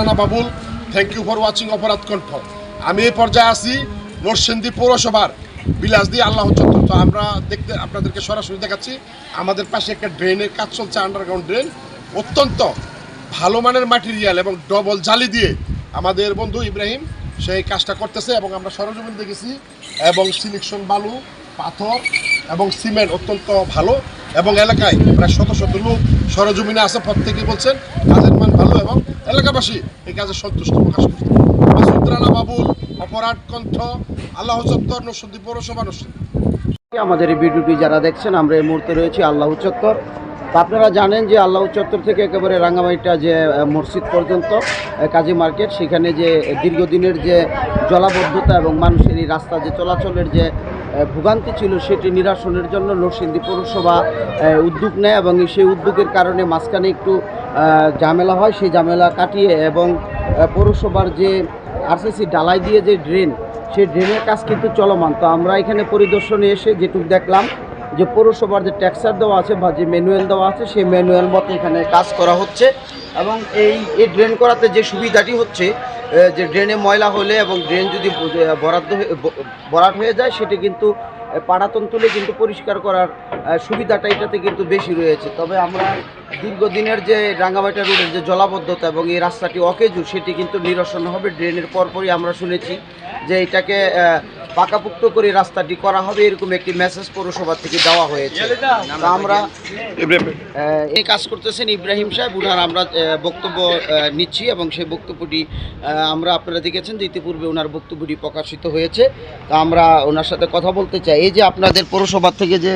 Rana Babul thank you for watching অপরাধ কণ্ঠ। আমি এই পর্যায়ে আছি, নরসিংদী পৌরসভার বিলাস দিয়ে আল্লাহ চত্বর। তো আমরা দেখতে, আপনাদেরকে সরাসরি দেখাচ্ছি, আমাদের পাশে একটা ড্রেনের কাজ চলছে আন্ডারগ্রাউন্ড ড্রেন অত্যন্ত ভালো মানের মাটেরিয়াল এবং ডবল জালি দিয়ে আমাদের বন্ধু ইব্রাহিম সেই কাজটা করতেছে এবং আমরা সরজমিন দেখেছি এবং সিলেকশন বালু, পাথর এবং সিমেন্ট অত্যন্ত ভালো এবং এলাকায় প্রায় শত শত লোক সরজমিনে আছে। প্রত্যেকেই বলছেন কাজের মান ভালো এবং এলাকাবাসী এই কাজে সন্তুষ্ট প্রকাশ করছে বাবুল, অপরাধ কণ্ঠ, আল্লাহ চত্বর নসুদ্দি পৌরসভা নসুদ্দি আমাদের এই ভিডিওটি যারা দেখছেন, আমরা এই মুহূর্তে রয়েছি আল্লাহ চত্বর। আপনারা জানেন যে আল্লাহ চত্বর থেকে একেবারে রাঙ্গামাটিটা যে মসজিদ পর্যন্ত কাজী মার্কেট, সেখানে যে দীর্ঘদিনের যে জলাবদ্ধতা এবং মানুষের এই রাস্তা যে চলাচলের যে ভোগান্তি ছিল সেটি নিরাসনের জন্য নরসিংদী পৌরসভা উদ্যোগ নেয় এবং সেই উদ্যোগের কারণে মাঝখানে একটু ঝামেলা হয়। সেই ঝামেলা কাটিয়ে এবং পৌরসভার যে আরসিসি ডালাই দিয়ে যে ড্রেন, সেই ড্রেনের কাজ কিন্তু চলমান। তো আমরা এখানে পরিদর্শনে এসে যেটুকু দেখলাম যে পৌরসভার যে ট্যাক্সার দেওয়া আছে বা যে ম্যানুয়াল দেওয়া আছে, সেই ম্যানুয়াল মতো এখানে কাজ করা হচ্ছে এবং এই এই ড্রেন করাতে যে সুবিধাটি হচ্ছে যে ড্রেনে ময়লা হলে এবং ড্রেন যদি বরাদ্দ হয়ে, ব- হয়ে যায়, সেটি কিন্তু পাড়াতন তুলে কিন্তু পরিষ্কার করার সুবিধাটা এটাতে কিন্তু বেশি রয়েছে। তবে আমরা দীর্ঘদিনের যে রাঙ্গামাটা রোডের যে জলাবদ্ধতা এবং এই রাস্তাটি অকেজু, সেটি কিন্তু নিরসন হবে। ড্রেনের পরপরই আমরা শুনেছি যে এটাকে পাকাপুক্ত করে রাস্তাটি করা হবে এরকম একটি মেসেজ পৌরসভা থেকে দেওয়া হয়েছে। আমরা এই কাজ করতেছেন ইব্রাহিম সাহেব উনার আমরা বক্তব্য নিচ্ছি এবং সেই বক্তব্যটি আমরা আপনারা দেখেছেন যে ইতিপূর্বে ওনার বক্তব্যটি প্রকাশিত হয়েছে। তা আমরা ওনার সাথে কথা বলতে চাই। এই যে আপনাদের পৌরসভা থেকে যে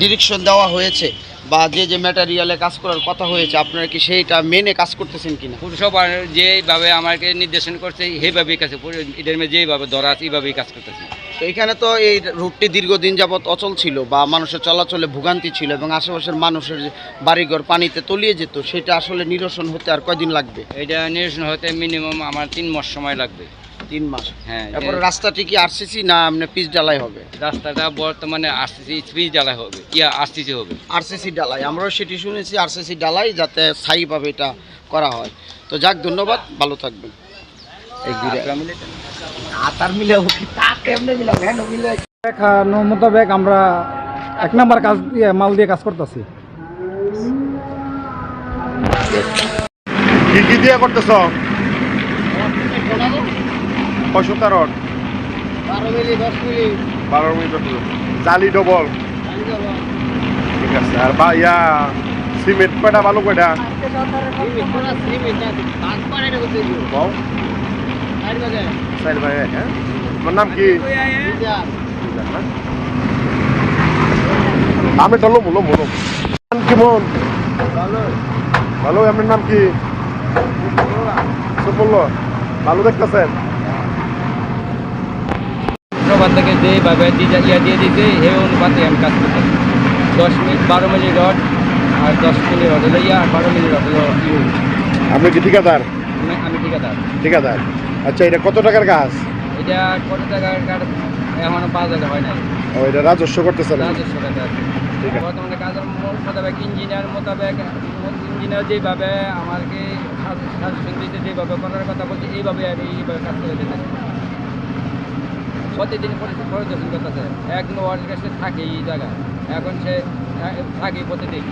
ডিরেকশন দেওয়া হয়েছে বা যে যে ম্যাটেরিয়ালে কাজ করার কথা হয়েছে আপনারা কি সেইটা মেনে কাজ করতেছেন কিনা? পুরসভা যেভাবে আমাকে নির্দেশন করছে সেইভাবেই কাজ এটার যেভাবে ধরা আছে এইভাবেই কাজ করতেছে। তো এখানে তো এই রুটটি দীর্ঘদিন যাবৎ অচল ছিল বা মানুষের চলাচলে ভোগান্তি ছিল এবং আশেপাশের মানুষের বাড়িঘর পানিতে তলিয়ে যেত সেটা আসলে নিরসন হতে আর কয়দিন লাগবে? এটা নিরসন হতে মিনিমাম আমার তিন মাস সময় লাগবে। তিন মাস? হ্যাঁ তারপরে রাস্তাটি কি আরসিসি না এমনি পিচ ডালাই হবে? রাস্তাটা বর্তমানে আরসিসি স্পিড জ্বালা হবে ইয়া আসতেছে হবে? আরসিসি ডালাই আমরাও সেটি শুনেছি আরসিসি ডালাই যাতে স্থায়ীভাবে এটা করা হয়। তো যাক ধন্যবাদ ভালো থাকবেন। দেখানো মোতাবেক আমরা এক নাম্বার কাজ দিয়ে মাল দিয়ে কাজ করতেছি। কি কি দিয়ে করতেছ? পঁয়ষট্টি রড। বারো মিনিট দশ মিনিট জালি ডবল। ঠিক আছে আর বা ইয়া সিমেন্ট কয়টা ভালো কয়টা? সাইড ভাই হ্যাঁ? তোমার নাম কি? আমি তো লোম লোম লোম। নাম কি মন? ভালো আপনার নাম কি? বলল ভালো দেখতেছেন? থেকে যেভাবে ইয়া দিয়ে দিতে সেই অনুপাতে আমি কাজ দশ মিনিট বারো মিনিট রড আর দশ মিনিট রড হলো ইয়া আর বারো মিনিট রড হলো আপনি কি ঠিকাদার? আমি ঠিকাদার। ঠিকাদার। আচ্ছা এটা কত টাকার কাজ এটা কত টাকার কাঠ এখনও হাজার হয় নাই। ও এটা রাজস্ব করতেছেন রাজস্ব টাকা ঠিক আছে। বর্তমানে কাজের মোতাবেক ইঞ্জিনিয়ার মোতাবেক ইঞ্জিনিয়ার যেভাবে আমাকে সাজেশন দিতে যেভাবে করার কথা বলছে এইভাবে আর এইভাবে কাজ করে দিতে প্রতিদিন পরি- পরিদর্শন করতেছে এক ওয়ার্ড কাছে থাকে এই জায়গায়। এখন সে থাকে প্রতিদিন।